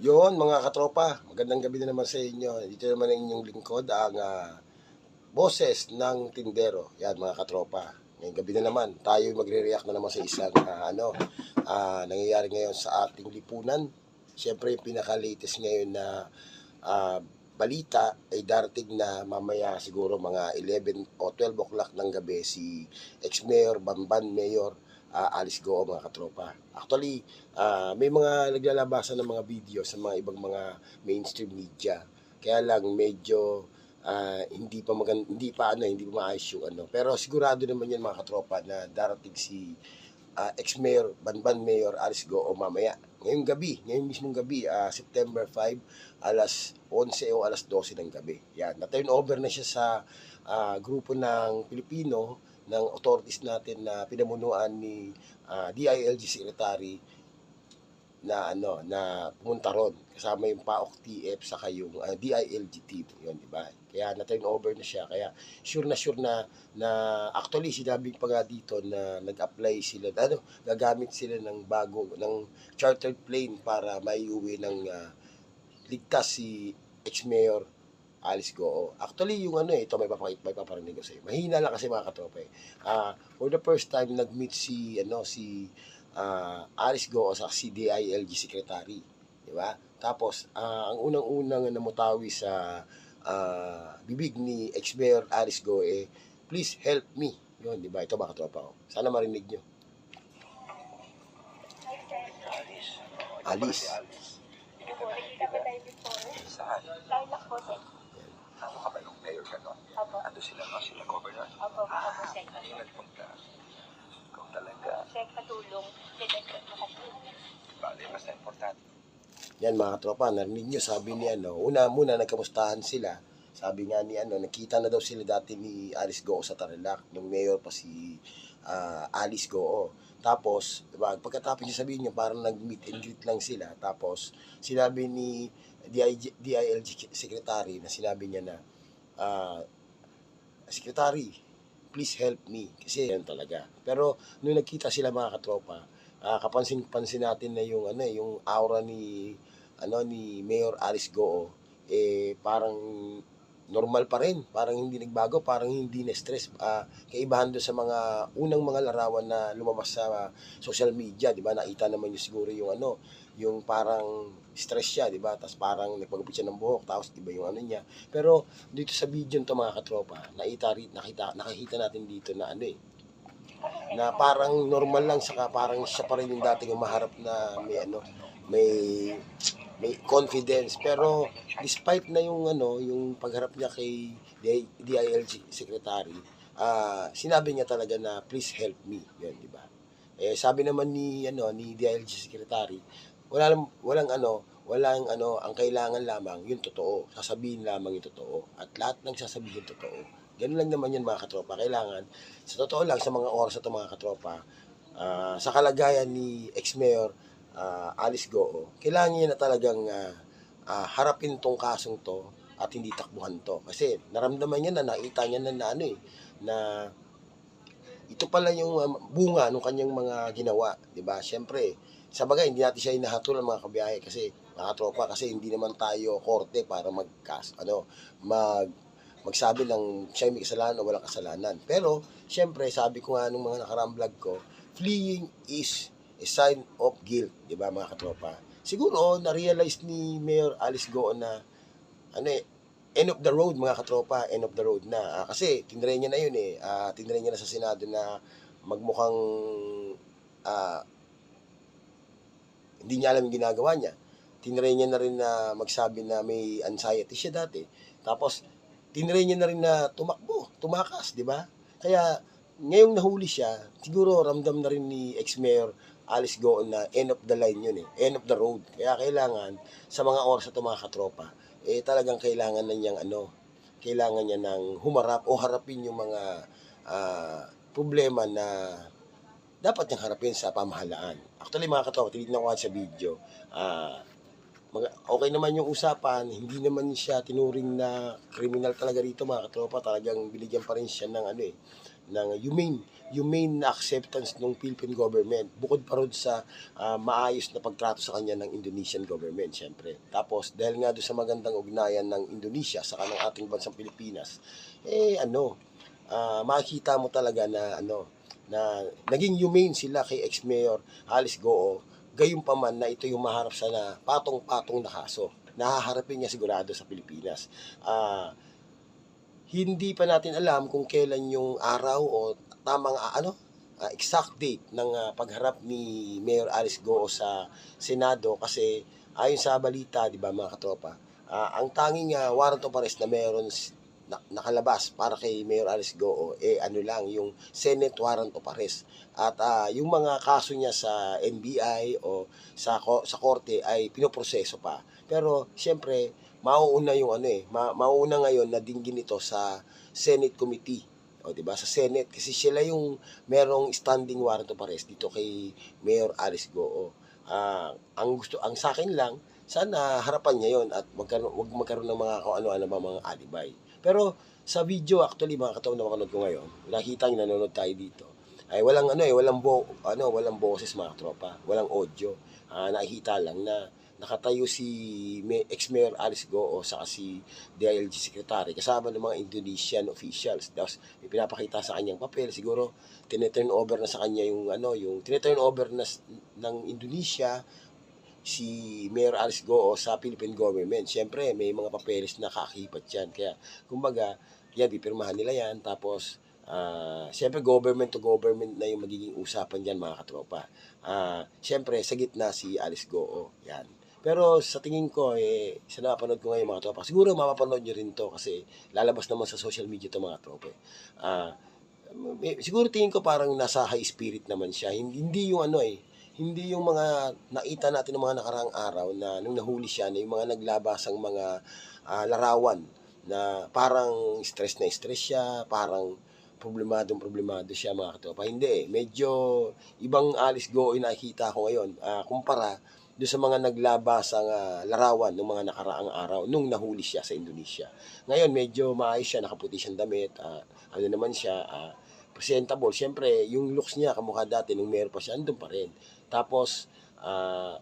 Yon mga katropa, magandang gabi na naman sa inyo. Dito naman ang inyong lingkod, ang ah, boses ng tindero. Yan mga katropa. Ngayong gabi na naman, tayo magre-react na naman sa isang ah, ano, ah, nangyayari ngayon sa ating lipunan. Siyempre, yung pinaka-latest ngayon na ah, balita ay darating na mamaya siguro mga 11 o 12 o'clock ng gabi si ex-mayor, Bamban Mayor, ah, Alice Goo mga katropa. Actually, ah, may mga naglalabasan ng mga video sa mga ibang mga mainstream media. Kaya lang medyo ah, hindi pa magan hindi pa ano, hindi pa maayos yung ano. Pero sigurado naman yan mga katropa na darating si ah, ex-mayor, Banban Mayor Alice Goo mamaya. Ngayong gabi, ngayong mismong gabi, ah, September 5, alas 11 o alas 12 ng gabi. Yan, na-turn over na siya sa ah, grupo ng Pilipino ng authorities natin na pinamunuan ni ah, DILG Secretary na ano na pumunta ron kasama yung PAOK TF saka yung ah, DILG team. Yun di ba? Kaya na turn over na siya. Kaya sure na sure na na actually sinabi pa nga dito na nag-apply sila ano gagamit sila ng bago ng chartered plane para maiuwi ng ah, ligtas si ex-mayor Alice Goo. Actually, yung ano eh, ito may papakit, may paparinig ko sa iyo. Mahina lang kasi mga katropa eh. Ah, for the first time, nag-meet si, ano, si ah, Alice Goo sa CDILG secretary. Di ba? Tapos, ah, ang unang-unang namutawi sa ah, bibig ni ex-mayor Alice Goo eh, please help me. Yun, di ba? Ito mga katropa ko. Sana marinig nyo. Alice. Hindi po, nakita ba tayo before? Saan? Lilac po, sir. Ano ka ba nung mayor ka no? Apo. Ando sila no? Sila governor? Apo, apo, sir. Ano yung nagpunta? Ikaw talaga. Sir, makatulong. Bale, basta importante. Yan mga tropa, narinig nyo, sabi ni ano, una muna nagkamustahan sila. Sabi nga ni ano, nakita na daw sila dati ni Alice Goo sa Tarlac, nung mayor pa si ah, Alice Goo. Tapos, diba, pagkatapos niya sabihin niya, parang nag-meet and greet lang sila. Tapos, sinabi ni DIG, DILG secretary na sinabi niya na, ah, secretary, please help me. Kasi yan talaga. Pero, nung nagkita sila mga katropa, ah, kapansin-pansin natin na yung ano eh, yung aura ni ano ni Mayor Alice Goo eh parang normal pa rin, parang hindi nagbago, parang hindi na stress. Ah, kaibahan doon sa mga unang mga larawan na lumabas sa social media, 'di ba? Nakita naman yung siguro yung ano, yung parang stress siya, 'di ba? Tapos parang nagpagupit siya ng buhok, tapos iba yung ano niya. Pero dito sa video to mga katropa, nakita nakita nakikita natin dito na ano eh, na parang normal lang saka parang siya pa rin yung dating umaharap na may ano may may confidence. Pero despite na yung ano yung pagharap niya kay DI DILG secretary ah sinabi niya talaga na please help me. Yun di ba? Eh sabi naman ni ano ni DILG secretary wala lang- walang ano walang ano ang kailangan lamang yung totoo. Sasabihin lamang yung totoo. At lahat ng sasabihin totoo. Ganun lang naman yun mga katropa. Kailangan sa totoo lang sa mga oras na ito mga katropa ah, sa kalagayan ni ex-mayor ah, Alice Goo, kailangan niya na talagang ah, ah, harapin tong kasong to at hindi takbuhan to. Kasi naramdaman niya na nakita niya na, na ano eh, na ito pala yung um, bunga ng kanyang mga ginawa, 'di ba? Siyempre, sa bagay hindi natin siya inahatol ng mga kabiyahe kasi mga tropa kasi hindi naman tayo korte para magkas ano, mag magsabi ng siya may kasalanan o walang kasalanan. Pero, siyempre, sabi ko nga nung mga nakaraang vlog ko, fleeing is a sign of guilt, di ba mga katropa? Siguro, na-realize ni Mayor Alice Goo na, ano eh, end of the road mga katropa, end of the road na. Ah, kasi, tinry niya na yun eh. Ah, tinry niya na sa Senado na magmukhang ah, hindi niya alam yung ginagawa niya. Tinry niya na rin na magsabi na may anxiety siya dati. Tapos, tinry niya na rin na tumakbo, tumakas, di ba? Kaya, ngayong nahuli siya, siguro ramdam na rin ni ex-mayor Alice Goon na end of the line yun eh, end of the road. Kaya kailangan, sa mga oras na ito mga katropa, eh talagang kailangan na niyang ano, kailangan niya ng humarap o harapin yung mga ah, problema na dapat niyang harapin sa pamahalaan. Actually mga katropa, tinignan ko sa video, mga, okay naman yung usapan, hindi naman siya tinuring na criminal talaga rito mga katropa, talagang binigyan pa rin siya ng ano eh, ng humane humane na acceptance ng Philippine government bukod pa ron sa ah, maayos na pagtrato sa kanya ng Indonesian government syempre. Tapos dahil nga doon sa magandang ugnayan ng Indonesia sa kanang ating bansang Pilipinas, eh ano, ah, makikita mo talaga na ano na naging humane sila kay ex-mayor Alice Goo. Gayun pa man na ito yung maharap sa na patong-patong na kaso. Nahaharapin niya sigurado sa Pilipinas. Ah, hindi pa natin alam kung kailan yung araw o tamang ah, ano ah, exact date ng ah, pagharap ni Mayor Alice Goo sa Senado. Kasi ayon sa balita, 'di ba mga katropa, ah, ang tanging ah, warrant of arrest na meron na, nakalabas para kay Mayor Alice Goo eh ano lang yung Senate warrant of arrest. At ah, yung mga kaso niya sa NBI o sa ko- sa korte ay pinoproseso pa. Pero siyempre mauuna yung ano eh ma, mauuna ngayon na dinggin ito sa Senate committee. O di ba? Sa Senate. Kasi sila yung merong standing warrant of arrest dito kay Mayor Alice Goo. Ah, ang gusto ang sa akin lang sana harapan niya yon at magkaroon wag magkaroon ng mga kung ano-ano ba mga alibay. Pero sa video actually mga kataon na makanood ko ngayon nakita niyo nanonood tayo dito ay walang ano eh walang bo ano walang boses mga tropa. Walang audio. Ah, nakikita lang na nakatayo si May, ex-mayor Alice Goo sa si DILG secretary kasama ng mga Indonesian officials tapos may pinapakita sa kanyang papel siguro tineturn over na sa kanya yung ano yung tineturn over na ng Indonesia si Mayor Alice Goo sa Philippine government. Siyempre, may mga papeles na kakipat yan. Kaya, kumbaga, yan, pipirmahan nila yan. Tapos, ah siyempre, government to government na yung magiging usapan dyan, mga katropa. Ah siyempre, sa gitna si Alice Goo. Yan. Pero sa tingin ko, eh, sa napanood ko ngayon mga tropa, siguro mapapanood nyo rin to kasi lalabas naman sa social media to mga tropa. eh. Ah, may- siguro tingin ko parang nasa high spirit naman siya. Hindi, hindi yung ano eh, hindi yung mga nakita natin ng mga nakaraang araw na nung nahuli siya na yung mga naglabasang mga ah, larawan na parang stress na stress siya, parang problemadong problemado siya mga katopa. Hindi eh, medyo ibang Alice Go yung nakikita ko ngayon ah, kumpara doon sa mga naglabasang ah, larawan ng mga nakaraang araw nung nahuli siya sa Indonesia. Ngayon medyo maayos siya, nakaputi siyang damit, ah, ano naman siya, ah, presentable. Siyempre, yung looks niya kamukha dati nung meron pa siya, andun pa rin. Tapos, ah,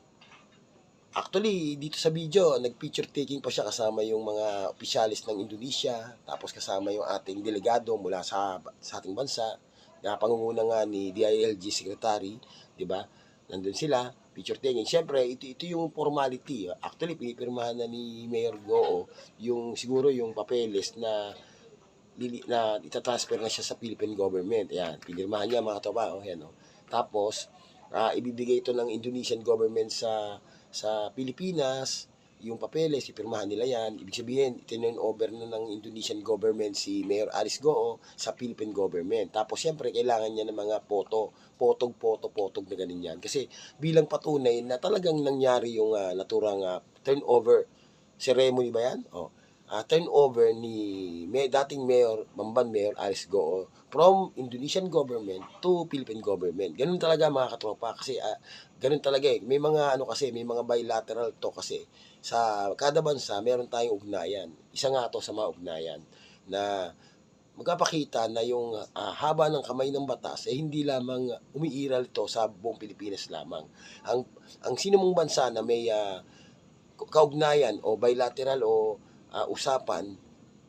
actually, dito sa video, nag-picture taking pa siya kasama yung mga opisyalis ng Indonesia, tapos kasama yung ating delegado mula sa, sa ating bansa, na pangunguna nga ni DILG Secretary, di ba? Nandun sila, picture taking. Siyempre, ito, ito yung formality. Actually, pinipirmahan na ni Mayor Goo yung siguro yung papeles na na itatransfer na siya sa Philippine government. Ayan, pinirmahan niya mga tropa. Oh, yan, oh. Tapos, ah, ibibigay ito ng Indonesian government sa sa Pilipinas, yung papeles, ipirmahan nila yan. Ibig sabihin, itinurn over na ng Indonesian government si Mayor Alice Goo sa Philippine government. Tapos, siyempre, kailangan niya ng mga photo, potog, photo, potog na ganun yan. Kasi, bilang patunay na talagang nangyari yung ah, naturang ah, turnover ceremony ba yan? Oh. Ah, turnover ni may, dating mayor, Mamban Mayor Alice Goo from Indonesian government to Philippine government. Ganun talaga mga katropa kasi ah, ganun talaga eh. May mga ano kasi, may mga bilateral to kasi sa kada bansa meron tayong ugnayan. Isa nga to sa mga ugnayan na magpapakita na yung ah, haba ng kamay ng batas eh hindi lamang umiiral ito sa buong Pilipinas lamang. Ang ang sino mong bansa na may ah, kaugnayan o bilateral o ah, usapan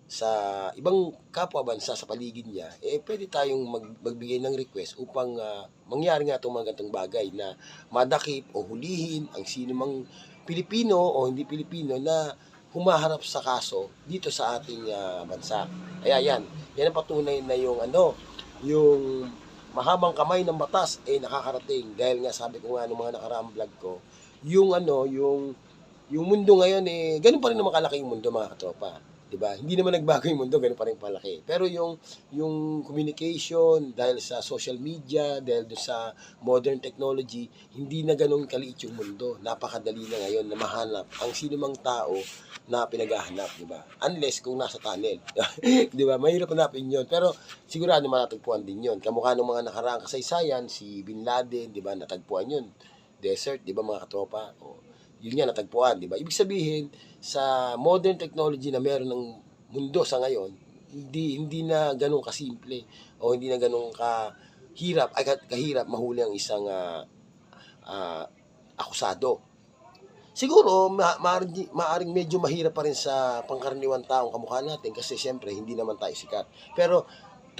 sa ibang kapwa bansa sa paligid niya, eh pwede tayong mag, magbigay ng request upang ah, mangyari nga itong mga bagay na madakip o hulihin ang sino mang Pilipino o hindi Pilipino na humaharap sa kaso dito sa ating ah, bansa. Kaya yan, yan ang patunay na yung ano, yung mahabang kamay ng batas eh nakakarating dahil nga sabi ko nga nung mga nakaraang vlog ko, yung ano, yung yung mundo ngayon eh ganun pa rin naman kalaki yung mundo mga katropa. 'Di ba? Hindi naman nagbago yung mundo, ganun pa rin palaki. Pero yung yung communication dahil sa social media, dahil sa modern technology, hindi na ganun kaliit yung mundo. Napakadali na ngayon na mahanap ang sino mang tao na pinaghahanap, 'di ba? Unless kung nasa tunnel. 'Di ba? Mahirap hanapin 'yon. Pero sigurado matatagpuan din 'yon. Kamukha ng mga nakaraang kasaysayan, si Bin Laden, 'di ba? Natagpuan 'yon. Desert, 'di ba mga katropa? O, yun nga natagpuan, 'di ba? Ibig sabihin sa modern technology na meron ng mundo sa ngayon, hindi hindi na ganun kasimple o hindi na ganun ka hirap ay ka- kahirap mahuli ang isang ah, ah, akusado. Siguro, ma maaring, maaring medyo mahirap pa rin sa pangkaraniwan taong kamukha natin kasi siyempre hindi naman tayo sikat. Pero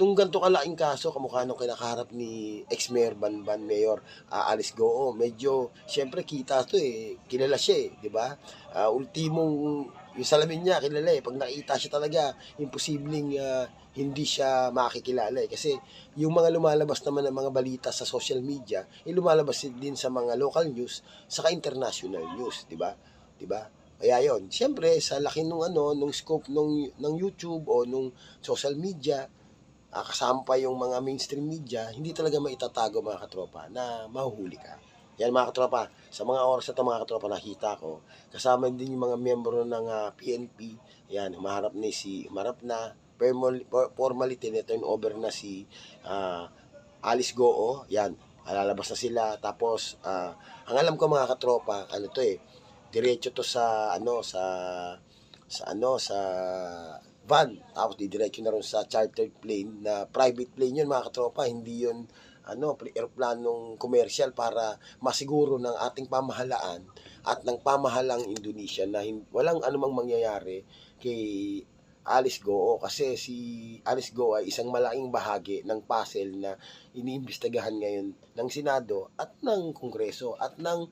tung ganito kalaking kaso, kamukha nung kinakaharap ni ex-mayor Banban Mayor ah, Alice Goo, medyo siyempre kita to eh, kilala siya eh, di ba? Ah, ultimong yung salamin niya kilala eh, pag nakita siya talaga, imposibleng ah, hindi siya makikilala eh. Kasi yung mga lumalabas naman ng mga balita sa social media, eh, lumalabas din sa mga local news, saka international news, di ba? Di ba? Kaya yon, siyempre sa laki nung ano, nung scope nung ng YouTube o nung social media, ah, kasama pa yung mga mainstream media, hindi talaga maitatago mga katropa na mahuhuli ka. Yan mga katropa, sa mga oras na ito mga katropa nakita ko, kasama din yung mga miyembro ng ah, PNP, yan, humaharap ni si, humarap na, formal, for- formally tinetime over na si ah, Alice Goo, yan, lalabas na sila, tapos, ah, ang alam ko mga katropa, ano to eh, diretso to sa, ano, sa, sa ano, sa van, tapos didiretso na rin sa chartered plane, na private plane yun mga katropa, hindi yun, ano, aeroplanong commercial para masiguro ng ating pamahalaan at ng pamahalang Indonesia na walang anumang mangyayari kay Alice Goo. Kasi si Alice Goo ay isang malaking bahagi ng puzzle na iniimbestigahan ngayon ng Senado at ng Kongreso at ng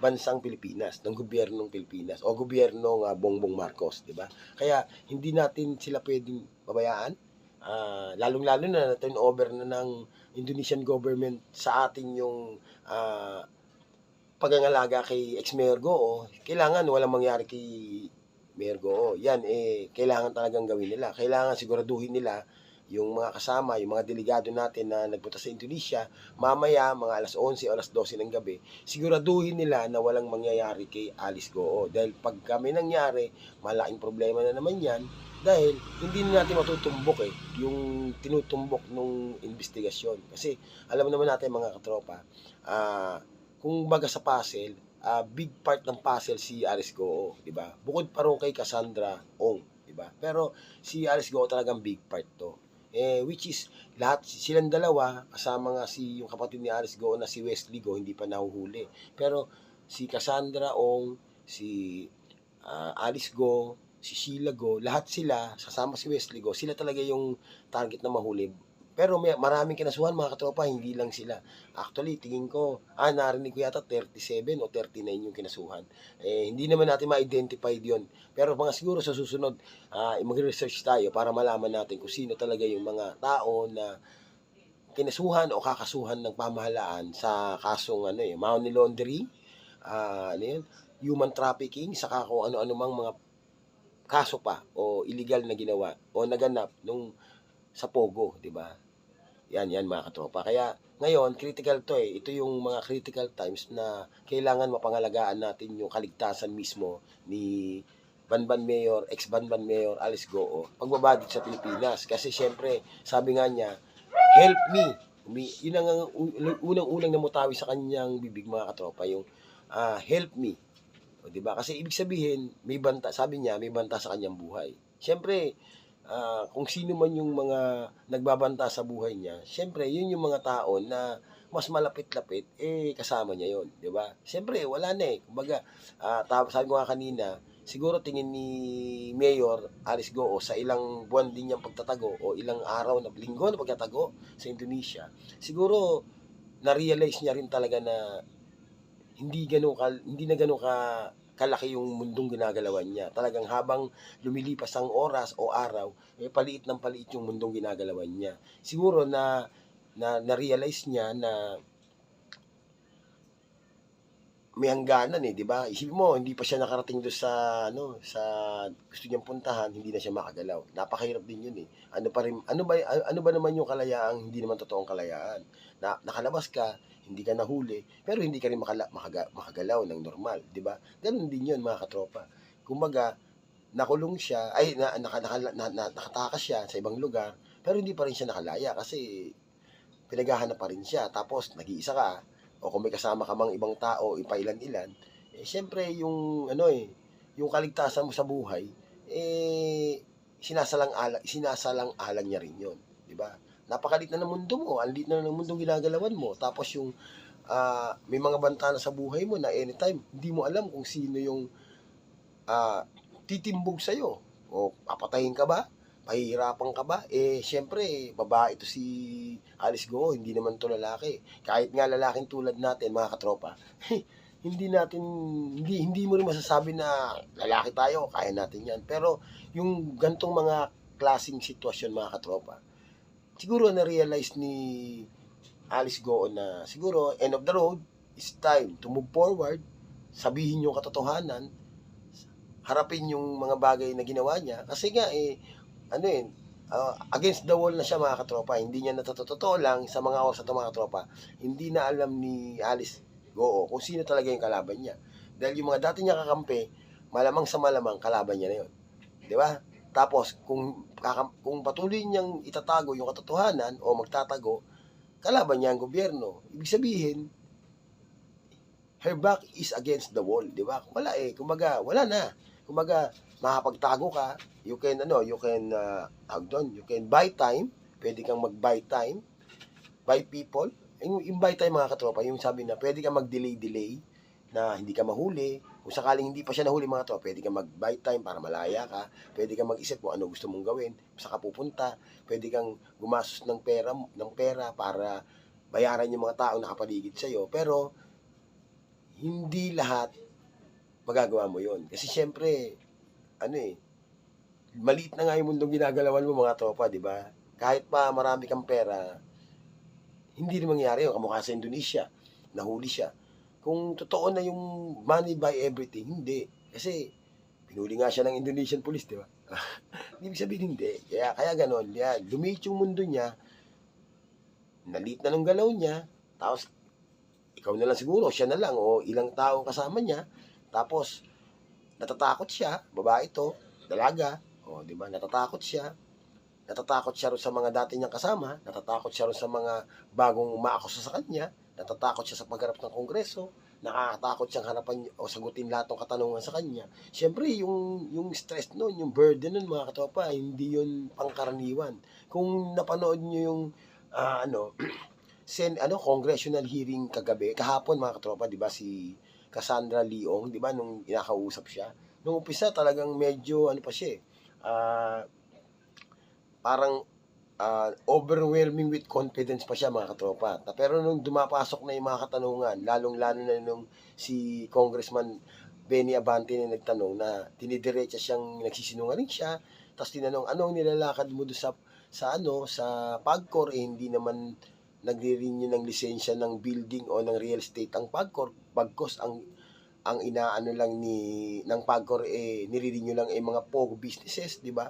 bansang Pilipinas, ng gobyernong Pilipinas o gobyernong ah, Bongbong Marcos, di ba? Kaya hindi natin sila pwedeng babayaan. Ah, lalong-lalo na na turn over na ng Indonesian government sa atin yung ah, pagangalaga kay ex-mayor Goo, kailangan walang mangyari kay Mayor Goo. Yan, eh, kailangan talagang gawin nila. Kailangan siguraduhin nila yung mga kasama, yung mga delegado natin na nagpunta sa Indonesia, mamaya, mga alas 11 o alas 12 ng gabi, siguraduhin nila na walang mangyayari kay Alice Goo. Dahil pag kami nangyari, malaking problema na naman yan, dahil hindi na natin matutumbok eh, yung tinutumbok nung investigasyon. Kasi alam naman natin mga katropa, ah, kung baga sa puzzle, ah, big part ng puzzle si Alice Goo, di ba? Bukod pa rin kay Cassandra Ong, di ba? Pero si Alice Goo talagang big part to. Eh, which is, lahat, silang dalawa, kasama nga si, yung kapatid ni Alice Goo na si Wesley Go, hindi pa nahuhuli. Pero, si Cassandra Ong, si ah, Alice Go, si Sheila Go, lahat sila, kasama si Wesley Go, sila talaga yung target na mahuli. Pero may, maraming kinasuhan mga katropa, hindi lang sila. Actually, tingin ko, ah, narinig ko yata 37 o 39 yung kinasuhan. Eh, hindi naman natin ma-identify yun. Pero mga siguro sa susunod, ah, mag-research tayo para malaman natin kung sino talaga yung mga tao na kinasuhan o kakasuhan ng pamahalaan sa kasong ano eh, money laundering, ah, ano yun, human trafficking, saka kung ano-ano mang mga kaso pa o illegal na ginawa o naganap nung sa Pogo, di ba? Yan, yan mga katropa. Kaya ngayon, critical to eh. Ito yung mga critical times na kailangan mapangalagaan natin yung kaligtasan mismo ni Banban Mayor, ex-Banban Mayor Alice Goo, pagbabadit sa Pilipinas. Kasi syempre, sabi nga niya, help me. Umi, yun ang unang-unang namutawi sa kanyang bibig mga katropa, yung ah, help me. O, di ba? Kasi ibig sabihin, may banta, sabi niya, may banta sa kanyang buhay. Syempre, ah, kung sino man yung mga nagbabanta sa buhay niya, syempre, yun yung mga tao na mas malapit-lapit, eh, kasama niya yon di ba? Syempre, wala na eh. Kumbaga, ta- sabi ko nga kanina, siguro tingin ni Mayor Alice Goo sa ilang buwan din niyang pagtatago o ilang araw na linggo na pagtatago sa Indonesia, siguro na-realize niya rin talaga na hindi ganun ka, hindi na ganun ka kalaki yung mundong ginagalawan niya. Talagang habang lumilipas ang oras o araw, eh paliit ng paliit yung mundong ginagalawan niya. Siguro na na na-realize niya na may hangganan eh, di ba? Isipin mo, hindi pa siya nakarating doon sa ano, sa gusto niyang puntahan, hindi na siya makagalaw. Napakahirap din 'yun eh. Ano pa rin ano ba ano ba naman yung kalayaang hindi naman totoong kalayaan? Na nakalabas ka, hindi ka nahuli, pero hindi ka rin makala, makaga, makagalaw ng normal, di ba? Ganun din 'yun mga katropa. Kumbaga, nakulong siya, ay na, naka, naka, na, na, nakatakas siya sa ibang lugar, pero hindi pa rin siya nakalaya kasi pinaghahanap pa rin siya. Tapos nag-iisa ka, o kung may kasama ka mang ibang tao, ipailan-ilan, eh syempre yung ano eh, yung kaligtasan mo sa buhay, eh sinasalang-alang, sinasalang-alang niya rin yun. Di ba? Napakalit na ng mundo mo, ang lit na ng mundo ginagalawan mo. Tapos yung ah, may mga bantana sa buhay mo na anytime, hindi mo alam kung sino yung ah, titimbog sa'yo. O papatayin ka ba? Pahihirapan ka ba? Eh, syempre, babae ito si Alice Go, hindi naman to lalaki. Kahit nga lalaking tulad natin, mga katropa, hindi natin, hindi, hindi mo rin masasabi na lalaki tayo, kaya natin yan. Pero, yung gantong mga klaseng sitwasyon, mga katropa, siguro na-realize ni Alice Go na siguro, end of the road, it's time to move forward, sabihin yung katotohanan, harapin yung mga bagay na ginawa niya. Kasi nga, eh, ano eh, ah, against the wall na siya mga katropa. Hindi niya natotoo lang sa mga oras at mga katropa. Hindi na alam ni Alice Goo kung sino talaga yung kalaban niya. Dahil yung mga dati niya kakampi, malamang sa malamang kalaban niya na yun. Di ba? Tapos, kung, kung patuloy niyang itatago yung katotohanan o magtatago, kalaban niya ang gobyerno. Ibig sabihin, her back is against the wall, di ba? Wala eh, kumbaga, wala na. Kumbaga, makapagtago ka, you can, ano, you can, uh, doon, you can buy time, pwede kang mag-buy time, buy people, yung, yung buy time mga katropa, yung sabi na pwede kang mag-delay-delay, na hindi ka mahuli, kung sakaling hindi pa siya nahuli mga tropa, pwede kang mag-buy time para malaya ka, pwede kang mag-isip kung ano gusto mong gawin, saan ka pupunta, pwede kang gumastos ng pera, ng pera para bayaran yung mga taong nakapaligid sa'yo, pero hindi lahat magagawa mo yon Kasi syempre, ano eh, maliit na nga yung mundong ginagalawan mo mga tropa, di ba? Kahit pa marami kang pera, hindi rin mangyari yun. Kamukha sa Indonesia, nahuli siya. Kung totoo na yung money buy everything, hindi. Kasi, pinuli nga siya ng Indonesian police, di ba? Ibig sabihin, hindi. Kaya, kaya ganon. Kaya, lumiit yung mundo niya, nalit na ng galaw niya, tapos, ikaw na lang siguro, siya na lang, o ilang taong kasama niya, tapos, natatakot siya, babae to, dalaga, o di ba, natatakot siya, natatakot siya rin sa mga dati niyang kasama, natatakot siya rin sa mga bagong umaakusa sa kanya, natatakot siya sa pagharap ng kongreso, nakakatakot siyang harapan o sagutin lahat ng katanungan sa kanya. Siyempre, yung, yung stress nun, yung burden nun, mga katopa, hindi yun pangkaraniwan. Kung napanood niyo yung, ah, ano, sen, ano, congressional hearing kagabi, kahapon, mga katropa, di ba, si Cassandra Leong, di ba, nung inakausap siya, nung umpisa talagang medyo, ano pa siya, eh, ah, parang ah, overwhelming with confidence pa siya mga katropa. Pero nung dumapasok na yung mga katanungan, lalong-lalo na nung si Congressman Benny Abante na nagtanong na tinidiretsa siyang nagsisinungaling siya, tapos tinanong, anong nilalakad mo sa, sa ano, sa PAGCOR, eh, hindi naman nagre-renew ng lisensya ng building o ng real estate ang PAGCOR, bagkos ang ang inaano lang ni ng PAGCOR eh nire-renew lang eh mga POG businesses, di ba?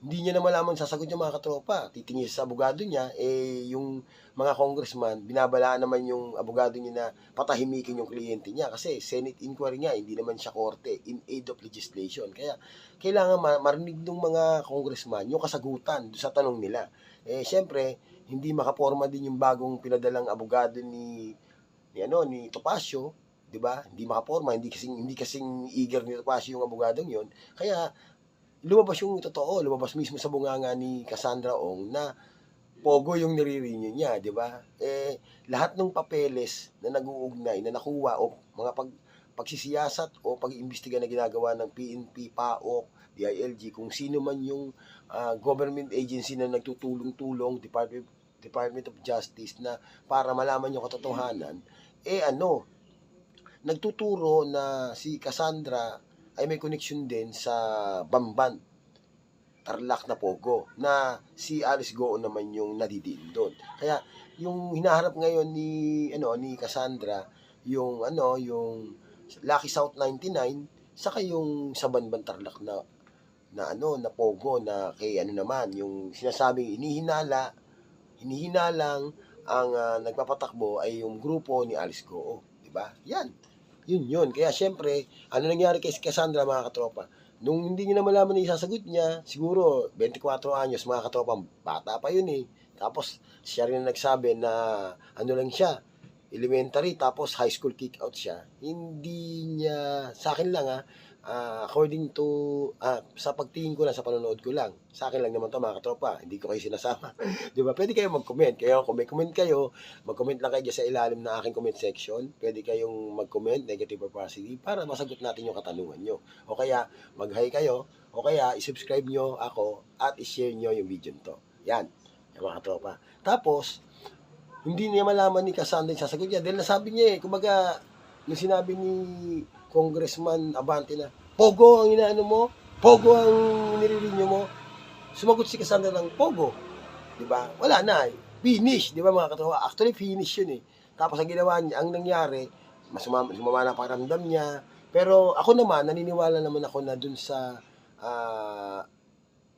Hindi niya na malaman sasagot niya mga katropa. Titingin sa abogado niya, eh, yung mga congressman, binabalaan naman yung abogado niya na patahimikin yung kliyente niya. Kasi Senate inquiry nga, hindi naman siya korte in aid of legislation. Kaya, kailangan ma- marinig ng mga congressman yung kasagutan sa tanong nila. Eh, syempre, hindi makaporma din yung bagong pinadalang abogado ni, ni ano, ni Topacio, 'di ba? Hindi makaporma, hindi kasing hindi kasing eager ni Topacio yung abogadong 'yon. Kaya lumabas yung totoo, lumabas mismo sa bunganga ni Cassandra Ong na pogo yung nire-renew niya, di ba? Eh, lahat ng papeles na nag-uugnay, na nakuha o mga pag, pagsisiyasat o pag-iimbestiga na ginagawa ng PNP, PAOK, DILG, kung sino man yung ah, government agency na nagtutulong-tulong, Department, Department of Justice, na para malaman yung katotohanan, eh ano, nagtuturo na si Cassandra ay may connection din sa Bamban, Tarlac na Pogo, na si Alice Goo naman yung nadidiin doon. Kaya yung hinaharap ngayon ni ano ni Cassandra, yung ano, yung Lucky South 99, saka yung sa Banban Tarlac na na ano, na Pogo na kay ano naman, yung sinasabing inihinala, hinihinalang ang ah, nagpapatakbo ay yung grupo ni Alice Goo, di ba? Yan. Yun yun. Kaya syempre, ano nangyari kay Cassandra mga katropa? Nung hindi niya na malaman na isasagot niya, siguro 24 anyos mga katropa, bata pa yun eh. Tapos siya rin nagsabi na ano lang siya, elementary tapos high school kick out siya. Hindi niya, sa akin lang ha, ah, according to, ah, sa pagtingin ko lang, sa panonood ko lang, sa akin lang naman to mga katropa, hindi ko kayo sinasama. di ba? Pwede kayo mag-comment. Kaya kung may comment kayo, mag-comment lang kayo sa ilalim ng aking comment section. Pwede kayong mag-comment, negative or positive, para masagot natin yung katanungan nyo. O kaya, mag-hi kayo, o kaya, isubscribe nyo ako at i-share nyo yung video nito. Yan, yung mga katropa. Tapos, hindi niya malaman ni Cassandra yung sasagot niya. Dahil nasabi niya eh, kumbaga, yung sinabi ni Congressman Abante na, Pogo ang inaano mo, Pogo ang niririnyo mo. Sumagot si Cassandra ng Pogo. Di ba? Wala na eh. Finish, di ba mga katropa? Actually, finish yun eh. Tapos ang ginawa niya, ang nangyari, mas sumama, sumama na pakiramdam niya. Pero ako naman, naniniwala naman ako na dun sa ah,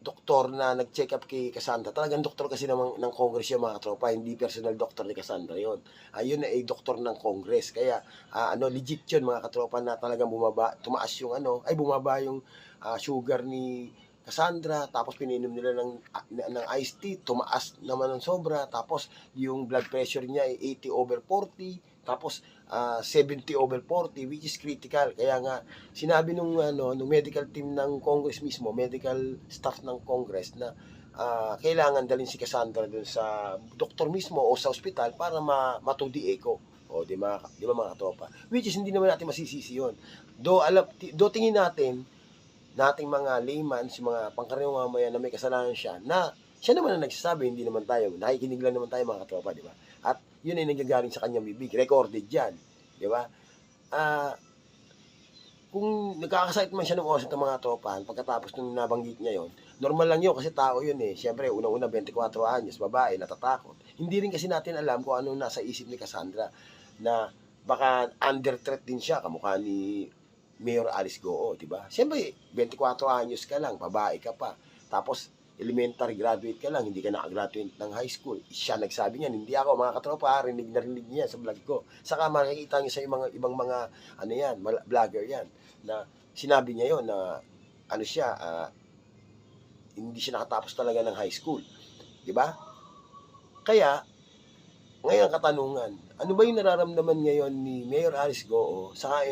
doktor na nag-check up kay Cassandra. Talagang doktor kasi ng, ng Congress yung mga katropa, hindi personal doctor ni Cassandra yon. Ayun na ay doktor ng Congress. Kaya ah, ano legit yun mga katropa na talagang bumaba, tumaas yung ano, ay bumaba yung ah, sugar ni Cassandra, tapos pininom nila ng, ah, ng iced tea, tumaas naman ng sobra, tapos yung blood pressure niya ay 80 over 40, tapos ah, 70 over 40, which is critical. Kaya nga, sinabi nung, ano, nung medical team ng Congress mismo, medical staff ng Congress na ah, kailangan dalhin si Cassandra dun sa doktor mismo o sa ospital para ma matudi echo. O, di ba, di ba mga tropa? Which is, hindi naman natin masisisi yun. Do, alam, do tingin natin, nating mga layman, si mga pangkaraniwang mamaya na may kasalanan siya, na siya naman ang nagsasabi, hindi naman tayo. Nakikinig lang naman tayo mga tropa, di ba? At yun ay nanggagaling sa kanyang bibig. Recorded yan. Di ba? Ah, kung nagkakasakit man siya ng oras ng mga tropahan, pagkatapos nung nabanggit niya yon, normal lang yun kasi tao yun eh. Siyempre, unang-una 24 anyos, babae, natatakot. Hindi rin kasi natin alam kung ano nasa isip ni Cassandra na baka under threat din siya, kamukha ni Mayor Alice Goo, di ba? Siyempre, 24 anyos ka lang, babae ka pa. Tapos, elementary graduate ka lang, hindi ka nakagraduate ng high school. Siya nagsabi niyan, hindi ako, mga katropa, rinig na rinig niya sa vlog ko. Saka makikita niyo sa ibang, ibang mga, ano yan, vlogger yan, na sinabi niya yon na, ano siya, ah, hindi siya nakatapos talaga ng high school. Di ba? Kaya, ngayon katanungan, ano ba yung nararamdaman ngayon ni Mayor Alice Goo sa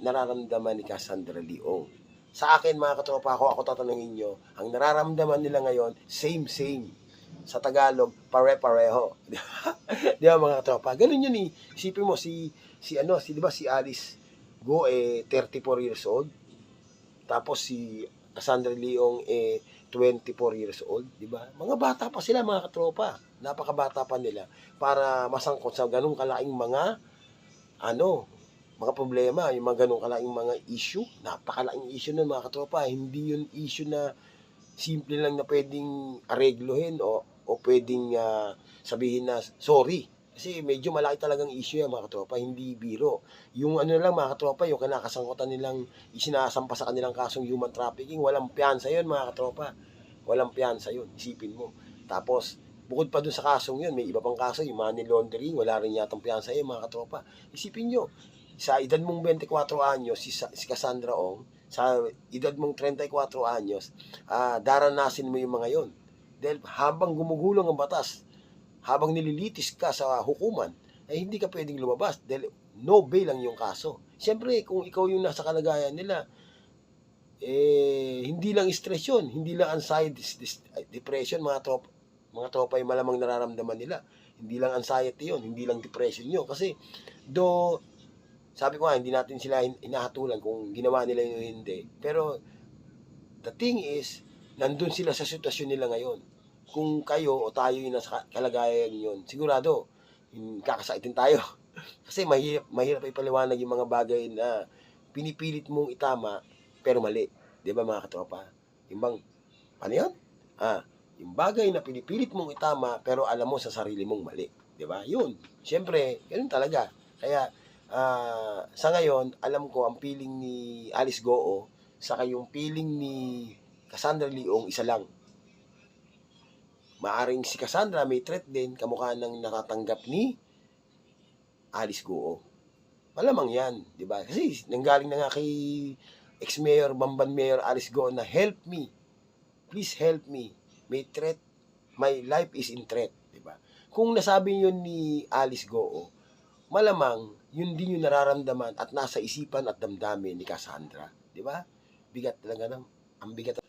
nararamdaman ni Cassandra Leong? Sa akin mga katropa ko, ako tatanungin nyo, ang nararamdaman nila ngayon, same same. Sa Tagalog, pare-pareho. di ba mga katropa? Ganun yun eh. Isipin mo si si ano, si di ba si Alice Go eh 34 years old. Tapos si Cassandra Leong eh 24 years old, di ba? Mga bata pa sila mga katropa. Napakabata pa nila para masangkot sa ganung kalaking mga ano, mga problema, yung mga ganung kalaking mga issue. Napakalaking issue nun mga katropa. Hindi yun issue na simple lang na pwedeng areglohin o, o pwedeng ah, sabihin na sorry. Kasi medyo malaki talagang issue yan mga katropa, hindi biro. Yung ano lang mga katropa, yung kinakasangkutan nilang isinasampa sa kanilang kasong human trafficking, walang piyansa yun mga katropa. Walang piyansa yun, isipin mo. Tapos, bukod pa dun sa kasong yun, may iba pang kaso, yung money laundering, wala rin yatang piyansa yun mga katropa. Isipin nyo, sa edad mong 24 anyos, si, si Cassandra Ong, sa edad mong 34 anyos, ah daranasin mo yung mga yon. Dahil habang gumugulong ang batas, habang nililitis ka sa hukuman, ay hindi ka pwedeng lumabas dahil no bail ang yung kaso. Siyempre, kung ikaw yung nasa kalagayan nila, eh, hindi lang stress yun, hindi lang anxiety, depression, mga tropa, mga tropa yung malamang nararamdaman nila. Hindi lang anxiety yun, hindi lang depression yun. Kasi, do, sabi ko nga, hindi natin sila hinahatulan kung ginawa nila yun o hindi. Pero, the thing is, nandun sila sa sitwasyon nila ngayon. Kung kayo o tayo yung nasa ka- kalagayan yun, sigurado, yung kakasakitin tayo. Kasi mahirap, mahirap ipaliwanag yung mga bagay na pinipilit mong itama, pero mali. Di ba mga katropa? Yung bang, ano yun? Ah, yung bagay na pinipilit mong itama, pero alam mo sa sarili mong mali. Di ba? Yun. Siyempre, ganun talaga. Kaya, ah, sa ngayon, alam ko, ang feeling ni Alice Goo, saka yung feeling ni Cassandra Leong, isa lang. Maaring si Cassandra may threat din, kamukha ng natatanggap ni Alice Goo. Malamang yan, di ba? Kasi nanggaling na nga kay ex-mayor, Bamban Mayor Alice Goo na help me. Please help me. May threat. My life is in threat, di ba? Kung nasabi yun ni Alice Goo, malamang yun din yung nararamdaman at nasa isipan at damdamin ni Cassandra, di ba? bigat talaga ng ang bigat.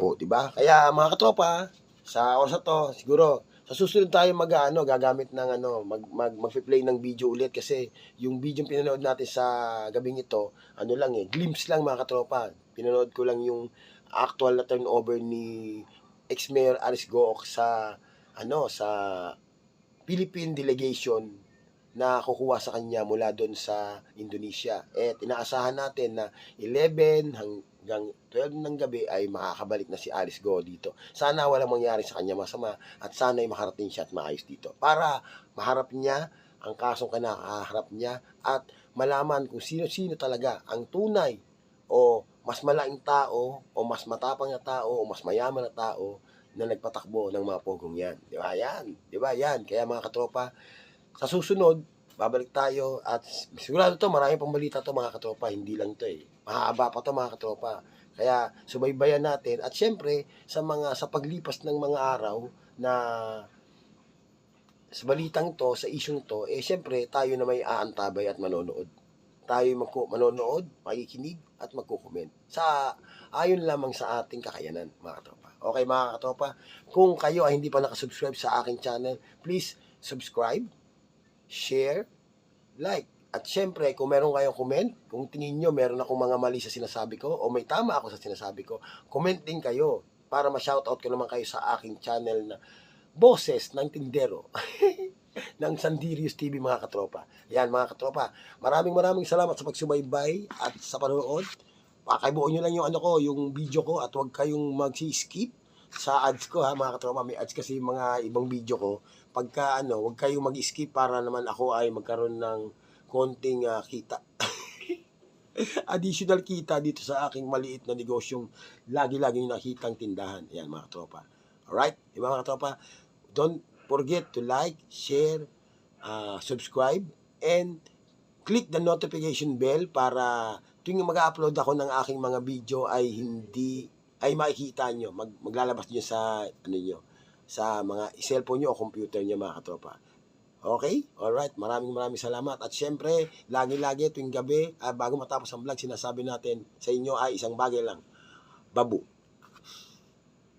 O, di ba? Kaya mga katropa, sa oras na to, siguro, sa susunod tayo mag ano, gagamit ng ano, mag, mag, magpi-play ng video ulit kasi yung video pinanood natin sa gabing ito, ano lang eh, glimpse lang mga katropa. Pinanood ko lang yung actual na turnover ni ex-mayor Aris Gook sa ano, sa Philippine delegation na kukuha sa kanya mula doon sa Indonesia. Eh, tinaasahan natin na 11 hanggang 12 ng gabi ay makakabalik na si Alice Go dito. Sana walang mangyari sa kanya masama at sana ay makarating siya at maayos dito. Para maharap niya ang kasong kinakaharap niya at malaman kung sino-sino talaga ang tunay o mas malaking tao o mas matapang na tao o mas mayaman na tao na nagpatakbo ng mga pogong yan. Di ba? Yan. Di ba? Yan. Kaya mga katropa, sa susunod, babalik tayo at sigurado to, marami pang balita to mga katropa, hindi lang to eh. Mahaba pa to mga katropa. Kaya subaybayan natin at syempre sa mga sa paglipas ng mga araw na sa balitang to, sa isyong to, eh syempre tayo na may aantabay at manonood. Tayo magko manonood, makikinig at magko-comment. Sa ayon lamang sa ating kakayanan, mga katropa. Okay mga katropa, kung kayo ay hindi pa nakasubscribe sa aking channel, please subscribe, share, like. At syempre, kung meron kayong comment, kung tingin nyo meron akong mga mali sa sinasabi ko o may tama ako sa sinasabi ko, comment din kayo para ma-shoutout ko naman kayo sa aking channel na Boses ng Tindero ng Sandirius TV mga katropa. Yan mga katropa, maraming maraming salamat sa pagsubaybay at sa panonood. Pakaibuo nyo lang yung ano ko, yung video ko at huwag kayong magsi-skip sa ads ko ha mga katropa. May ads kasi mga ibang video ko. Pagka ano, huwag kayong mag-skip para naman ako ay magkaroon ng konting ah, kita. Additional kita dito sa aking maliit na negosyong lagi-lagi yung nakitang tindahan. Yan mga katropa. Alright? Di ba mga katropa? Don't forget to like, share, ah, subscribe, and click the notification bell para tuwing mag-upload ako ng aking mga video ay hindi ay makikita nyo, mag, maglalabas nyo sa ano nyo, sa mga cellphone nyo o computer nyo mga katropa. Okay? Alright. Maraming maraming salamat. At syempre, lagi-lagi tuwing gabi, ah, bago matapos ang vlog, sinasabi natin sa inyo ay isang bagay lang. Babu.